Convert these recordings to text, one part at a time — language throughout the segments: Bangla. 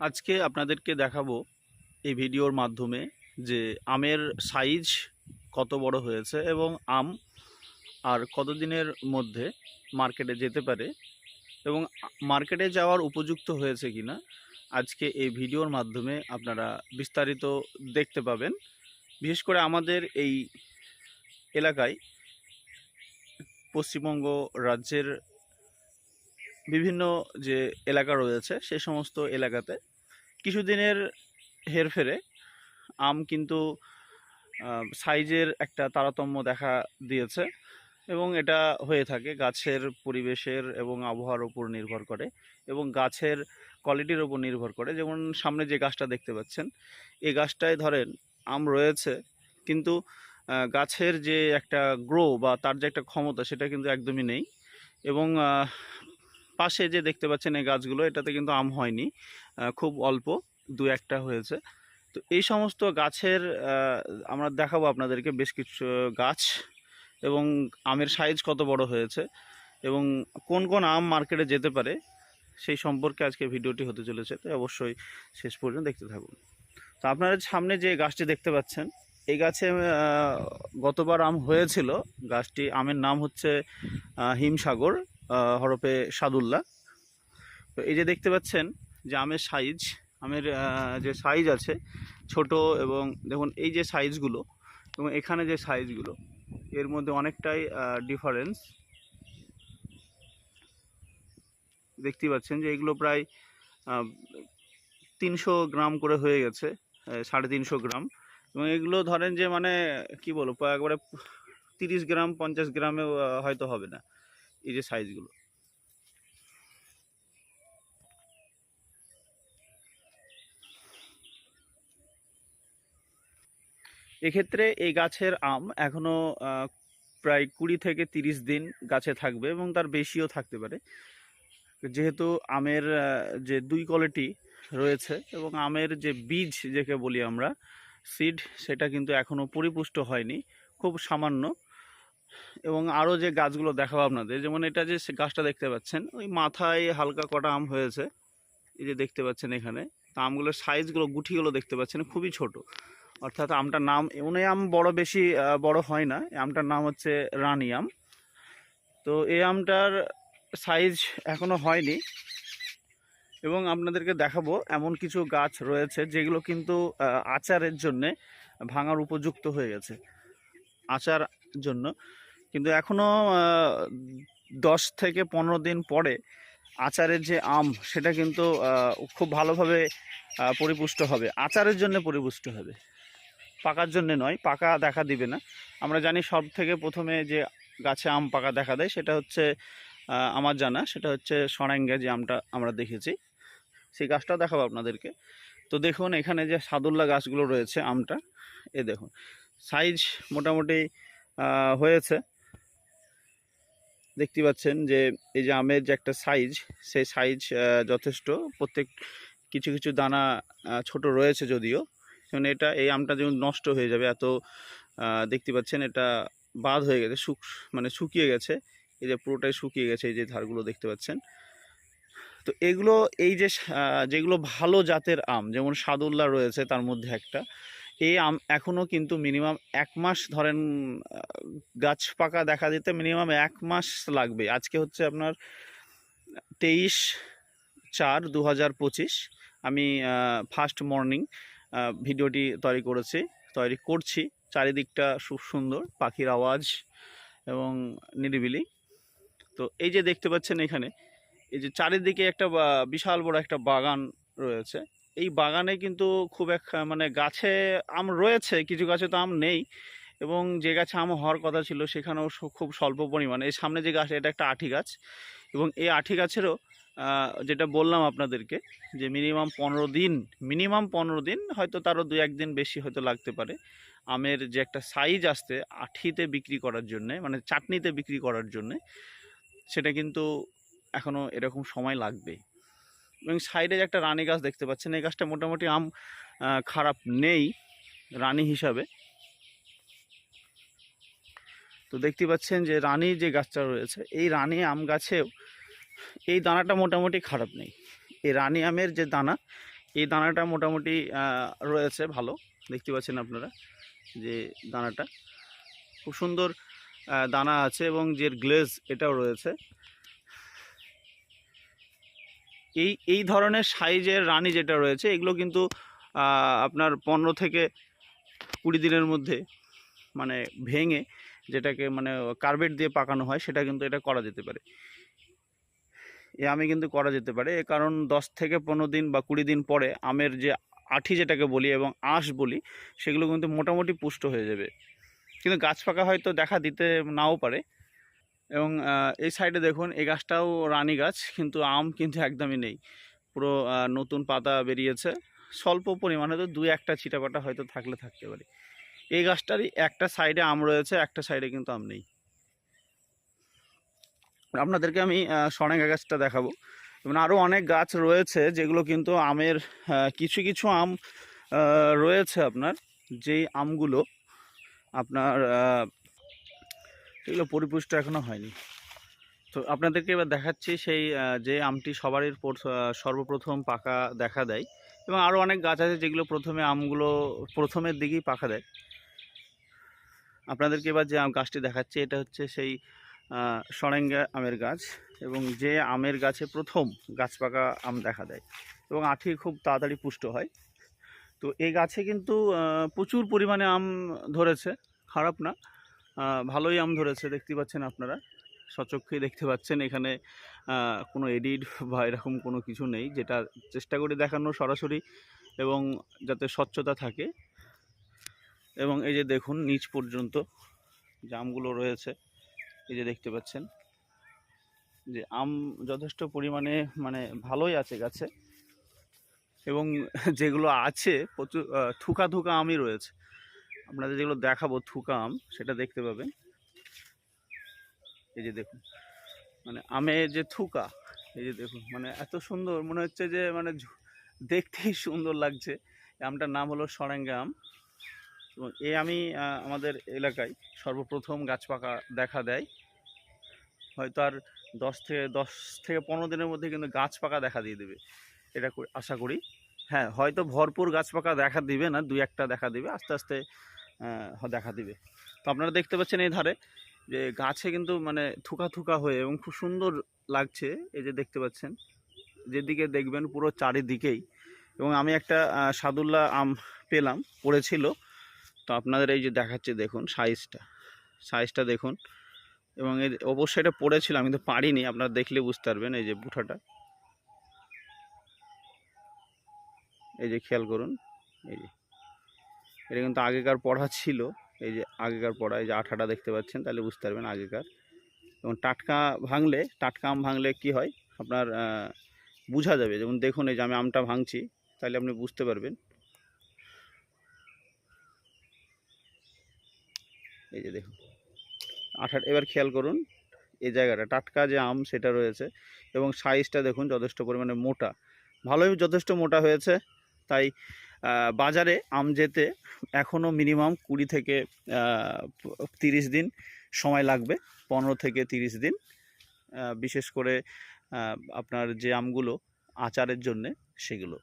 আজকে আপনাদেরকে দেখাবো এই ভিডিওর মাধ্যমে যে আমের সাইজ কত বড় হয়েছে এবং আম আর কতদিনের মধ্যে মার্কেটে যেতে পারে এবং মার্কেটে যাওয়ার উপযুক্ত হয়েছে কিনা আজকে এই ভিডিওর মাধ্যমে আপনারা বিস্তারিত দেখতে পাবেন। বিশেষ করে আমাদের এই এলাকায় পশ্চিমবঙ্গ রাজ্যের বিভিন্ন যে এলাকা রয়েছে, সে সমস্ত এলাকাতে কিছুদিনের হেরফেরে আম কিন্তু সাইজের একটা তারতম্য দেখা দিয়েছে এবং এটা হয়ে থাকে গাছের পরিবেশের এবং আবহাওয়ার উপর নির্ভর করে এবং গাছের কোয়ালিটির উপর নির্ভর করে। যেমন সামনে যে গাছটা দেখতে পাচ্ছেন এই গাছটায় ধরেন আম রয়েছে কিন্তু গাছের যে একটা গ্রো বা তার যে একটা ক্ষমতা সেটা কিন্তু একদমই নেই এবং পাশে যে দেখতে পাচ্ছেন এই গাছগুলো, এটাতে কিন্তু আম হয়নি খুব অল্প, দু একটা হয়েছে। তো এই সমস্ত গাছের আমরা দেখাবো আপনাদেরকে বেশ কিছু গাছ এবং আমের সাইজ কত বড় হয়েছে এবং কোন কোন আম মার্কেটে যেতে পারে সেই সম্পর্কে আজকে ভিডিওটি হতে চলেছে তো অবশ্যই শেষ পর্যন্ত দেখতে থাকুন। তো আপনারা সামনে যে গাছটি দেখতে পাচ্ছেন, এই গাছে গতবার আম হয়েছিল, গাছটি, আমের নাম হচ্ছে হিমসাগর। হরপে সাদুল্লাহ। তো এই যে দেখতে পাচ্ছেন যে আমের সাইজ, আমের যে সাইজ আছে ছোট এবং দেখুন এই যে সাইজগুলো এবং এখানে যে সাইজগুলো, এর মধ্যে অনেকটাই ডিফারেন্স দেখতে পাচ্ছেন যে এগুলো প্রায় তিনশো গ্রাম করে হয়ে গেছে সাড়ে তিনশো গ্রাম। এবং এগুলো ধরেন যে মানে কি বলব, একবারে তিরিশ গ্রাম, পঞ্চাশ গ্রামে হয়তো হবে না। এই যে সাইজগুলো এক্ষেত্রে এই গাছের আম এখনও আহ, প্রায় কুড়ি থেকে তিরিশ দিন গাছে থাকবে এবং তার বেশিও থাকতে পারে। যেহেতু আমের যে দুই কোয়ালিটি রয়েছে এবং আমের যে বীজ যেকে বলি আমরা সিড সেটা কিন্তু এখনও পরিপুষ্ট হয়নি। খুব সামান্য। এবং আরও যে গাছগুলো দেখাবো আপনাদের, যেমন এটা যে গাছটা দেখতে পাচ্ছেন, ওই মাথায় হালকা কটা আম হয়েছে। এই যে দেখতে পাচ্ছেন এখানে, তা আমগুলোর সাইজগুলো গুঠিগুলো দেখতে পাচ্ছেন, খুবই ছোট। অর্থাৎ আমটার নাম এমন এই আম বড় বেশি বড় হয় না, আমটার নাম হচ্ছে রানী আম। তো এই আমটার সাইজ এখনও হয়নি। এবং আপনাদেরকে দেখাবো, এমন কিছু গাছ রয়েছে যেগুলো কিন্তু আচারের জন্যে ভাঙার উপযুক্ত হয়ে গেছে। আচার জন্য। কিন্তু এখনও দশ থেকে পনেরো দিন পরে আচারের যে আম, সেটা কিন্তু খুব ভালোভাবে পরিপুষ্ট হবে। আচারের জন্য পরিপুষ্ট হবে। পাকার জন্য নয়, পাকা দেখা দিবে না। আমরা জানি সব থেকে প্রথমে যে গাছে আম পাকা দেখা দেয়, সেটা হচ্ছে আমার জানা, সেটা হচ্ছে সরাঙ্গা যে আমটা আমরা দেখেছি। সেই গাছটাও দেখাবো আপনাদেরকে। তো দেখুন, এখানে যে সাদুল্লা গাছগুলো রয়েছে আমটা, এ দেখুন। সাইজ মোটামুটি হয়েছে। দেখতে পাচ্ছেন যে এই যে আমের যে একটা সাইজ সেই সাইজ যথেষ্ট। প্রত্যেক কিছু কিছু দানা ছোট রয়েছে যদিও। যেমন এটা, এই আমটা যেমন নষ্ট হয়ে যাবে, এত দেখতে পাচ্ছেন এটা বাদ হয়ে গেছে, শুক মানে শুকিয়ে গেছে। এই যে পুরোটাই শুকিয়ে গেছে, এই যে ধারগুলো দেখতে পাচ্ছেন। তো এগুলো, এই যে যেগুলো ভালো জাতের আম, যেমন সাদুল্লা রয়েছে তার মধ্যে একটা আম এখনও কিন্তু মিনিমাম এক মাস ধরেন গাছ পাকা দেখা দিতে মিনিমাম এক মাস লাগবে। আজকে হচ্ছে আপনার তেইশ চার দু পঁচিশ। আমি ফার্স্ট মর্নিং ভিডিওটি তৈরি করেছি, তৈরি করছি। চারিদিকটা খুব সুন্দর, পাখির আওয়াজ এবং নিরিবিলি। তো এই যে দেখতে পাচ্ছেন এখানে, এই যে চারিদিকে একটা বিশাল বড় একটা বাগান রয়েছে। এই বাগানে কিন্তু খুব এক মানে গাছে আম রয়েছে, কিছু গাছে তো আম নেই এবং যে গাছে আম হওয়ার কথা ছিল সেখানেও খুব স্বল্প পরিমাণে। এই সামনে যে গাছ, এটা একটা আঠি গাছ এবং এই আঠি গাছেরও যেটা বললাম আপনাদেরকে যে মিনিমাম পনেরো দিন, মিনিমাম পনেরো দিন হয়তো তারও দু একদিন বেশি হয়তো লাগতে পারে আমের যে একটা সাইজ আসতে আঠিতে বিক্রি করার জন্যে মানে চাটনিতে বিক্রি করার জন্যে, সেটা কিন্তু এখনও এরকম সময় লাগবে এবং সাইডে একটা রানী গাছ দেখতে পাচ্ছেন, এই গাছটা মোটামুটি আম খারাপ নেই, রানী হিসাবে। তো দেখতে পাচ্ছেন যে রানী যে গাছটা রয়েছে, এই রানী আম গাছেও এই দানাটা মোটামুটি খারাপ নেই। এই রানী আমের যে দানা, এই দানাটা মোটামুটি রয়েছে ভালো। দেখতে পাচ্ছেন আপনারা যে দানাটা। খুব সুন্দর দানা আছে এবং যে গ্লেজ এটাও রয়েছে। এই এই ধরনের সাইজের রানী যেটা রয়েছে, এগুলো কিন্তু আপনার পনেরো থেকে কুড়ি দিনের মধ্যে মানে ভেঙে যেটাকে মানে কার্বেট দিয়ে পাকানো হয়, সেটা কিন্তু এটা করা যেতে পারে। এ আমি কিন্তু করা যেতে পারে, এ কারণ দশ থেকে পনেরো দিন বা কুড়ি দিন পরে আমের যে আঠি যেটাকে বলি এবং আঁশ বলি, সেগুলো কিন্তু মোটামুটি পুষ্ট হয়ে যাবে। কিন্তু গাছ পাকা হয়তো দেখা দিতে নাও পারে এবং এই সাইডে দেখুন, এই গাছটাও রানি গাছ, কিন্তু আম কিন্তু একদমই নেই। পুরো নতুন পাতা বেরিয়েছে। স্বল্প পরিমাণে তো দুই একটা ছিটাপাটা হয়তো থাকলে থাকতে পারে। এই গাছটারই একটা সাইডে আম রয়েছে, একটা সাইডে কিন্তু আম নেই। আপনাদেরকে আমি সরেঙ্গা গাছটা দেখাবো। এবং আরও অনেক গাছ রয়েছে, যেগুলো কিন্তু আমের কিছু কিছু আম রয়েছে আপনার। যেই আমগুলো আপনার এগুলো পরিপুষ্ট এখনও হয়নি। তো আপনাদেরকে এবার দেখাচ্ছি সেই যে আমটি সবারই সর্বপ্রথম পাকা দেখা দেয় এবং আরও অনেক গাছ আছে যেগুলো প্রথমে আমগুলো প্রথমের দিকেই পাকা দেয়। আপনাদেরকে এবার যে গাছটি দেখাচ্ছি, এটা হচ্ছে সেই সরেঙ্গা আমের গাছ এবং যে আমের গাছে প্রথম গাছ পাকা আম দেখা দেয় এবং আঠি খুব তাড়াতাড়ি পুষ্ট হয়। তো এই গাছে কিন্তু প্রচুর পরিমাণে আম ধরেছে, খারাপ না। ভালোই আম ধরেছে, দেখতে পাচ্ছেন আপনারা। সচক্ষে দেখতে পাচ্ছেন, এখানে কোনো এডিট বা এরকম কোনো কিছু নেই, যেটা চেষ্টা করে দেখানো সরাসরি এবং যাতে স্বচ্ছতা থাকে। এবং এই যে দেখুন, নিচ পর্যন্ত যে আমগুলো রয়েছে, এই যে দেখতে পাচ্ছেন, যে আম যথেষ্ট পরিমাণে মানে ভালোই আছে গাছে। এবং যেগুলো আছে, প্রচুর থুকা থুকা আমই রয়েছে। আপনাদের যেগুলো দেখাবো থুকা আম সেটা দেখতে পাবেন। এই যে দেখুন মানে আমে যে থুকা, এই যে দেখুন মানে এত সুন্দর, মনে হচ্ছে যে মানে দেখতেই সুন্দর লাগছে। আমটার নাম হলো সরেঙ্গা আম এবং এই আমি আমাদের এলাকায় সর্বপ্রথম গাছ পাকা দেখা দেয়। হয়তো আর দশ থেকে দশ থেকে পনেরো দিনের মধ্যে কিন্তু গাছ পাকা দেখা দিয়ে দেবে। এটা আশা করি। হ্যাঁ হয়তো ভরপুর গাছ পাকা দেখা দিবে না, দুই একটা দেখা দিবে। আস্তে আস্তে দেখা দিবে। তো আপনারা দেখতে পাচ্ছেন এই ধারে যে গাছে কিন্তু মানে থুকা থুকা হয়ে এবং খুব সুন্দর লাগছে এই যে দেখতে পাচ্ছেন। যেদিকে দেখবেন পুরো চারিদিকেই। এবং আমি একটা সাদুল্লা আম পেলাম, পড়েছিল। তো আপনাদের এই যে দেখাচ্ছে, দেখুন সাইজটা সাইজটা দেখুন। এবং এর অবশ্যই এটা পড়েছিল, আমি তো পারিনি, আপনারা দেখলে বুঝতে পারবেন এই যে বুঠাটা এই যে খেয়াল করুন, এই যে এটা কিন্তু আগেকার পড়া ছিল। এই যে আগেকার পড়া এই যে আঠাটা দেখতে পাচ্ছেন, তাহলে বুঝতে পারবেন আগেকার। এবং টাটকা ভাঙলে, টাটকা আম ভাঙলে কি হয়? আপনার বোঝা যাবে। যেমন দেখুন এই যে আমি আমটা ভাঙছি, তাহলে আপনি বুঝতে পারবেন। এই যে দেখুন। আঠা এবার খেয়াল করুন, এই জায়গাটা, টাটকা যে আম সেটা রয়েছে এবং সাইজটা দেখুন যথেষ্ট পরিমাণে মোটা। ভালোই যথেষ্ট মোটা হয়েছে, তাই বাজারে আম যেতে এখনও মিনিমাম কুড়ি থেকে তিরিশ দিন সময় লাগবে, পনেরো থেকে তিরিশ দিন। বিশেষ করে আপনার যে আমগুলো আচারের জন্যে সেগুলো।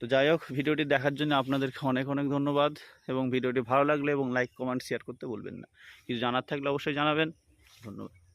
তো যাই হোক, ভিডিওটি দেখার জন্য আপনাদেরকে অনেক অনেক ধন্যবাদ এবং ভিডিওটি ভালো লাগলে এবং লাইক, কমেন্ট, শেয়ার করতে বলবেন না। কিছু জানার থাকলে অবশ্যই জানাবেন। ধন্যবাদ।